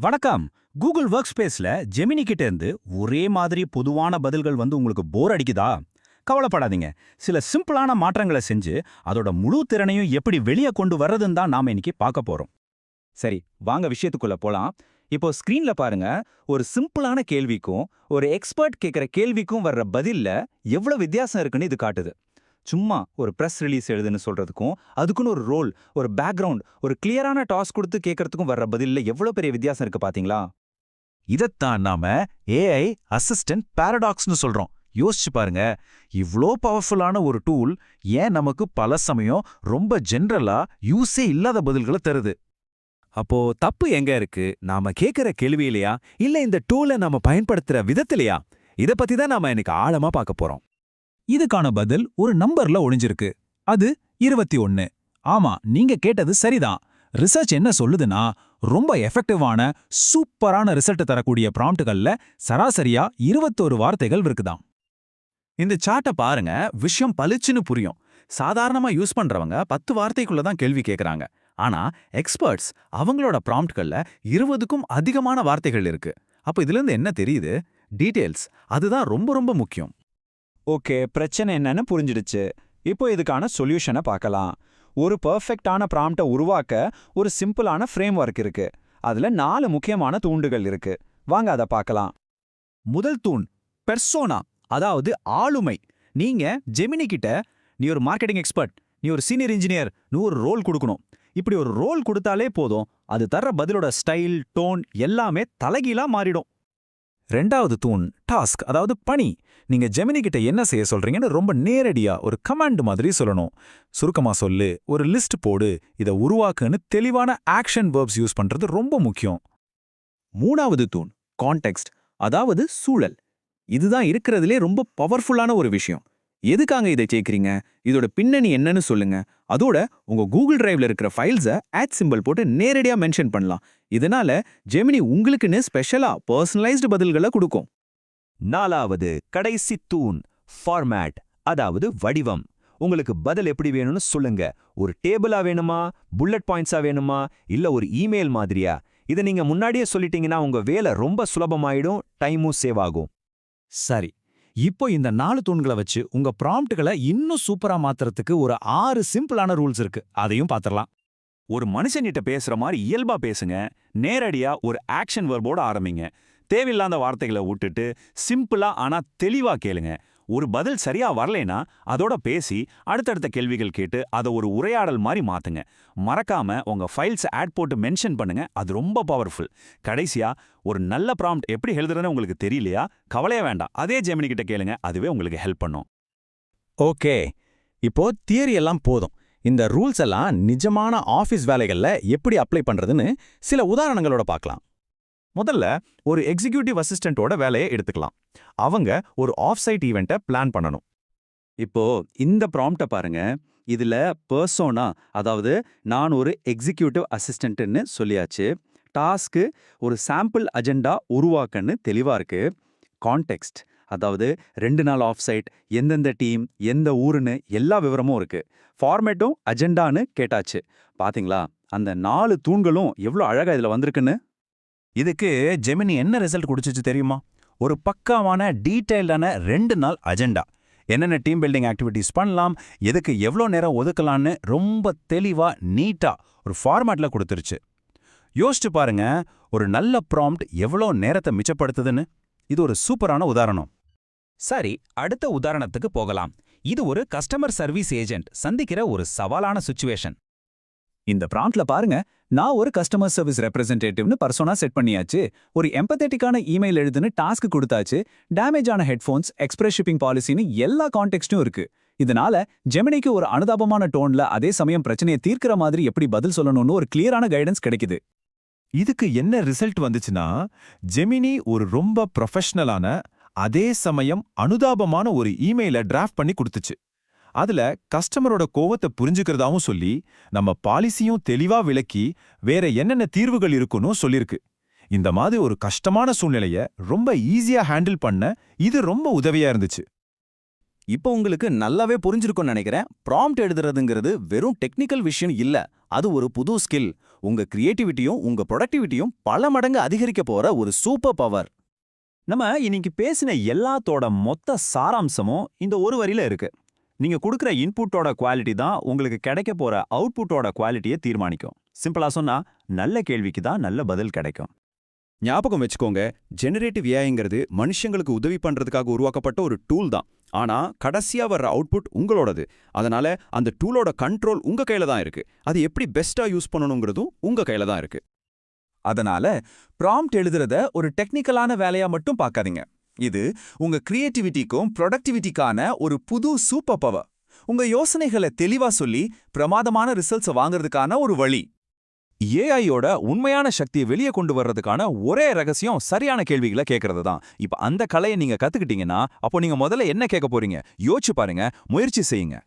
வணக்கம். Google work ஸ்பேஸ்ல ஜெமினி இருந்து ஒரே மாதிரி பொதுவான பதில்கள் வந்து உங்களுக்கு போர் அடிக்குதா? கவலைப்படாதீங்க. சில சிம்பிளான மாற்றங்களை செஞ்சு அதோட முழு திறனையும் எப்படி வெளியே கொண்டு வர்றதுன்னு தான் நாம இன்னைக்கு பார்க்க போறோம். சரி வாங்க விஷயத்துக்குள்ள போலாம். இப்போ ஸ்க்ரீனில் பாருங்க. ஒரு சிம்பிளான கேள்விக்கும் ஒரு எக்ஸ்பர்ட் கேட்குற கேள்விக்கும் வர்ற பதில்ல எவ்வளோ வித்தியாசம் இருக்குன்னு இது காட்டுது. சும்மா ஒரு ப்ரெஸ் ரிலீஸ் எழுதுன்னு சொல்றதுக்கும் அதுக்குன்னு ஒரு ரோல் ஒரு பேக்ரவுண்ட் ஒரு கிளியரான டாஸ் கொடுத்து கேட்கறதுக்கும் வர்ற பதில்ல எவ்வளோ பெரிய வித்தியாசம் இருக்கு பாத்தீங்களா? இதத்தான் நாம ஏஐ அசிஸ்டன்ட் பாரடாக்ஸ்னு சொல்றோம். யோசிச்சு பாருங்க. இவ்ளோ பவர்ஃபுல்லான ஒரு டூல் ஏன் நமக்கு பல சமயம் ரொம்ப ஜென்ரலா யூஸே இல்லாத பதில்களை தருது? அப்போ தப்பு எங்க இருக்கு? நாம கேக்குற கேள்வியிலையா? இல்ல இந்த டூலை நாம பயன்படுத்துற விதத்திலையா? இத பத்தி தான் நாம இன்னைக்கு ஆழமா பார்க்க போறோம். இதுக்கான பதில் ஒரு நம்பர்ல ஒளிஞ்சிருக்கு. அது இருபத்தி ஒன்னு. ஆமா நீங்க கேட்டது சரிதான். ரிசர்ச் என்ன சொல்லுதுன்னா ரொம்ப எஃபெக்டிவான சூப்பரான ரிசல்ட் தரக்கூடிய ப்ராம்ட்டுகள்ல சராசரியா இருபத்தோரு வார்த்தைகள் இருக்குதாம். இந்த சார்ட்டை பாருங்க விஷயம் பளிச்சுன்னு புரியும். சாதாரணமா யூஸ் பண்றவங்க பத்து வார்த்தைக்குள்ள தான் கேள்வி கேக்குறாங்க. ஆனா எக்ஸ்பர்ட்ஸ் அவங்களோட ப்ராம்ப்ட்கள்ல இருபதுக்கும் அதிகமான வார்த்தைகள் இருக்கு. அப்போ இதுல இருந்து என்ன தெரியுது? டீடைல்ஸ் அதுதான் ரொம்ப ரொம்ப முக்கியம். ஓகே பிரச்சனை என்னன்னு புரிஞ்சிடுச்சு. இப்போ இதுக்கான சொல்யூஷனை பார்க்கலாம். ஒரு பர்ஃபெக்டான ப்ராம்ப்டை உருவாக்க ஒரு சிம்பிளான ஃப்ரேம் ஒர்க் இருக்கு. அதுல நாலு முக்கியமான தூண்டுகள் இருக்கு. வாங்க அதை பார்க்கலாம். முதல் தூண் பெர்சோனா அதாவது ஆளுமை. நீங்க ஜெமினி கிட்ட நீ ஒரு மார்க்கெட்டிங் எக்ஸ்பர்ட் நீ ஒரு சீனியர் இன்ஜினியர் நீ ஒரு ரோல் கொடுக்கணும். இப்படி ஒரு ரோல் கொடுத்தாலே போதும் அது தர்ற பதிலோட ஸ்டைல் டோன் எல்லாமே தலைகீழா மாறிடும். ரெண்டாவது தூண் டாஸ்க் அதாவது பணி. நீங்க ஜெமினி கிட்ட என்ன செய்ய சொல்றீங்கன்னு ரொம்ப நேரடியா ஒரு கமாண்ட் மாதிரி சொல்லணும். சுருக்கமா சொல்லு ஒரு லிஸ்ட் போடு இதை உருவாக்குன்னு தெளிவான ஆக்ஷன் வேர்ப்ஸ் யூஸ் பண்றது ரொம்ப முக்கியம். மூணாவது தூண் கான்டெக்ஸ்ட் அதாவது சூழல். இதுதான் இருக்கிறதுலே ரொம்ப பவர்ஃபுல்லான ஒரு விஷயம். எதுக்காக இதை கேட்குறீங்க இதோட பின்னணி என்னன்னு சொல்லுங்க. அதோட உங்க கூகுள் டிரைவ்ல இருக்கிற ஃபைல்ஸை ஆட் சிம்பிள் போட்டு நேரடியா மென்ஷன் பண்ணலாம். இதனால ஜெமினி உங்களுக்குன்னு ஸ்பெஷலா பர்சனலைஸ்டு பதில்களை கொடுக்கும். நாலாவது கடைசி தூண் ஃபார்மேட் அதாவது வடிவம். உங்களுக்கு பதில் எப்படி வேணும்னு சொல்லுங்க. ஒரு டேபிளா வேணுமா? புல்லட் பாயிண்ட்ஸா வேணுமா? இல்ல ஒரு இமெயில் மாதிரியா? இதை நீங்க முன்னாடியே சொல்லிட்டீங்கன்னா உங்க வேலை ரொம்ப சுலபமாயிடும் டைமும் சேவ் ஆகும். சரி இப்போ இந்த நாலு தூண்களை வச்சு உங்க ப்ராம்ப்ட்களை இன்னும் சூப்பரா மாத்துறதுக்கு ஒரு ஆறு சிம்பிளான ரூல்ஸ் இருக்கு. அதையும் பாத்திரலாம். ஒரு மனுஷன்கிட்ட பேசுற மாதிரி இயல்பா பேசுங்க. நேரடியா ஒரு ஆக்ஷன் வெர்போட ஆரம்பிங்க. தேவையில்லாத வார்த்தைகளை விட்டுட்டு சிம்பிளா ஆனா தெளிவா கேளுங்க. ஒரு பதில் சரியா வரலைனா அதோட பேசி அடுத்தடுத்த கேள்விகள் கேட்டு அதை ஒரு உரையாடல் மாதிரி மாத்துங்க. மறக்காம உங்க ஃபைல்ஸ் ஆட் போட்டு மென்ஷன் பண்ணுங்க. அது ரொம்ப பவர்ஃபுல் கடைசியா ஒரு நல்ல ப்ராம்ப்ட் எப்படி எழுதுறதுன்னு உங்களுக்கு தெரியலையா? கவலையே வேண்டாம். அதே ஜெமினி கிட்ட கேளுங்க. அதுவே உங்களுக்கு ஹெல்ப் பண்ணும். ஓகே. இப்போ தியரி எல்லாம் போதும். இந்த ரூல்ஸ் எல்லாம் நிஜமான ஆஃபீஸ் வேலைகள்ல எப்படி அப்ளை பண்றதுன்னு சில உதாரணங்களோட பார்க்கலாம். முதல்ல ஒரு எக்ஸிகியூட்டிவ் அசிஸ்டண்ட்டோட வேலையை எடுத்துக்கலாம். அவங்க ஒரு ஆஃப் சைட் ஈவெண்ட்டை பிளான் பண்ணணும். இப்போ இந்த ப்ராம்ப்டை பாருங்க. இதுல பர்சோனா அதாவது நான் ஒரு எக்ஸிக்யூட்டிவ் அசிஸ்டன்ட்னு சொல்லியாச்சு. டாஸ்க்கு ஒரு சாம்பிள் அஜெண்டா உருவாக்கன்னு தெளிவா இருக்கு. கான்டெக்ஸ்ட் அதாவது ரெண்டு நாள் ஆஃப் சைட் எந்தெந்த டீம் எந்த ஊருன்னு எல்லா விவரமும் இருக்கு. ஃபார்மேட்டும் அஜெண்டான்னு கேட்டாச்சு. பாத்தீங்களா? அந்த நாலு தூண்களும் எவ்வளோ அழகா இதுல வந்திருக்குன்னு? இதுக்கு ஜெமினி என்ன ரிசல்ட் கொடுத்துச்சு தெரியுமா? ஒரு பக்காவான டீட்டெயில்டான ரெண்டு நாள் அஜெண்டா என்னென்ன டீம் பில்டிங் ஆக்டிவிட்டீஸ் பண்ணலாம் எதுக்கு எவ்வளோ நேரம் ஒதுக்கலான்னு ரொம்ப தெளிவா நீட்டா ஒரு ஃபார்மேட்டில் கொடுத்துருச்சு. யோசிச்சு பாருங்க ஒரு நல்ல ப்ராம்ப்ட் எவ்வளோ நேரத்தை மிச்சப்படுத்துதுன்னு. இது ஒரு சூப்பரான உதாரணம். சரி அடுத்த உதாரணத்துக்கு போகலாம். இது ஒரு கஸ்டமர் சர்வீஸ் ஏஜென்ட் சந்திக்கிற ஒரு சவாலான சுச்சுவேஷன் இந்த ப்ராம்ப்ட்ல பாருங்க நான் ஒரு கஸ்டமர் சர்வீஸ் ரெப்ரசன்டேட்டிவ்னு பர்சோனா செட் பண்ணியாச்சு. ஒரு எம்பத்தட்டிக்கான இமெயில் எழுதுன்னு டாஸ்க் கொடுத்தாச்சு. டேமேஜ் ஆன ஹெட்ஃபோன்ஸ் எக்ஸ்பிரஸ் ஷிப்பிங் பாலிசின்னு எல்லா கான்டெக்ட்டும் இருக்கு. இதனால ஜெமினிக்கு ஒரு அனுதாபமான டோன்ல அதே சமயம் பிரச்சனையை தீர்க்கிற மாதிரி எப்படி பதில் சொல்லணும்னு ஒரு கிளியரான கைடன்ஸ் கிடைக்குது. இதுக்கு என்ன ரிசல்ட் வந்துச்சுன்னா ஜெமினி ஒரு ரொம்ப ப்ரொஃபஷனலான அதே சமயம் அனுதாபமான ஒரு இமெயிலை டிராஃப்ட் பண்ணி கொடுத்துச்சு. அதுல கஸ்டமரோட கோவத்தை புரிஞ்சுக்கிறதாவும் சொல்லி நம்ம பாலிசியும் தெளிவா விளக்கி வேற என்னென்ன தீர்வுகள் இருக்குன்னு சொல்லிருக்கு. இந்த மாதிரி ஒரு கஷ்டமான சூழ்நிலைய ரொம்ப ஈஸியா ஹேண்டில் பண்ண இது ரொம்ப உதவியா இருந்துச்சு. இப்போ உங்களுக்கு நல்லாவே புரிஞ்சிருக்கும்னு நினைக்கிறேன். ப்ராம்ப்ட் எழுதுறதுங்கிறது வெறும் டெக்னிக்கல் விஷயம் இல்ல. அது ஒரு புது ஸ்கில் உங்க கிரியேட்டிவிட்டியும் உங்க ப்ரொடக்டிவிட்டியும் பல மடங்கு அதிகரிக்க போற ஒரு சூப்பர் பவர் நம்ம இன்னைக்கு பேசின எல்லாத்தோட மொத்த சாராம்சமும் இந்த ஒரு வரியில இருக்கு. நீங்க கொடுக்குற இன்புட்டோட குவாலிட்டி தான் உங்களுக்கு கிடைக்க போற அவுட்புட்டோட குவாலிட்டியை தீர்மானிக்கும். சிம்பிளா சொன்னா நல்ல கேள்விக்கு தான் நல்ல பதில் கிடைக்கும். ஞாபகம் வச்சுக்கோங்க ஜெனரேட்டிவ் ஏஐங்கிறது மனுஷங்களுக்கு உதவி பண்றதுக்காக உருவாக்கப்பட்ட ஒரு டூல் தான். ஆனா கடைசியா வர்ற அவுட்புட் உங்களோடது. அதனால அந்த டூலோட கண்ட்ரோல் உங்க கையில தான் இருக்கு. அது எப்படி பெஸ்ட்டாக யூஸ் பண்ணணுங்கிறதும் உங்க கையில தான் இருக்கு. அதனால ப்ராம்ப்ட் எழுதுறத ஒரு டெக்னிக்கலான வேலையா மட்டும் பார்க்காதீங்க. இது உங்க கிரியேட்டிவிட்டிக்கும் ப்ரொடக்டிவிட்டிக்கான ஒரு புது சூப்பர் பவர் உங்க யோசனைகளை தெளிவா சொல்லி பிரமாதமான ரிசல்ட்ஸை வாங்குறதுக்கான ஒரு வழி. ஏஐயோட உண்மையான சக்தியை வெளியே கொண்டு வர்றதுக்கான ஒரே ரகசியம் சரியான கேள்விகளை கேட்கறது தான். இப்ப அந்த கலையை நீங்க கத்துக்கிட்டீங்கன்னா அப்போ நீங்க முதல்ல என்ன கேட்க போறீங்க? யோசிச்சு பாருங்க முயற்சி செய்யுங்க.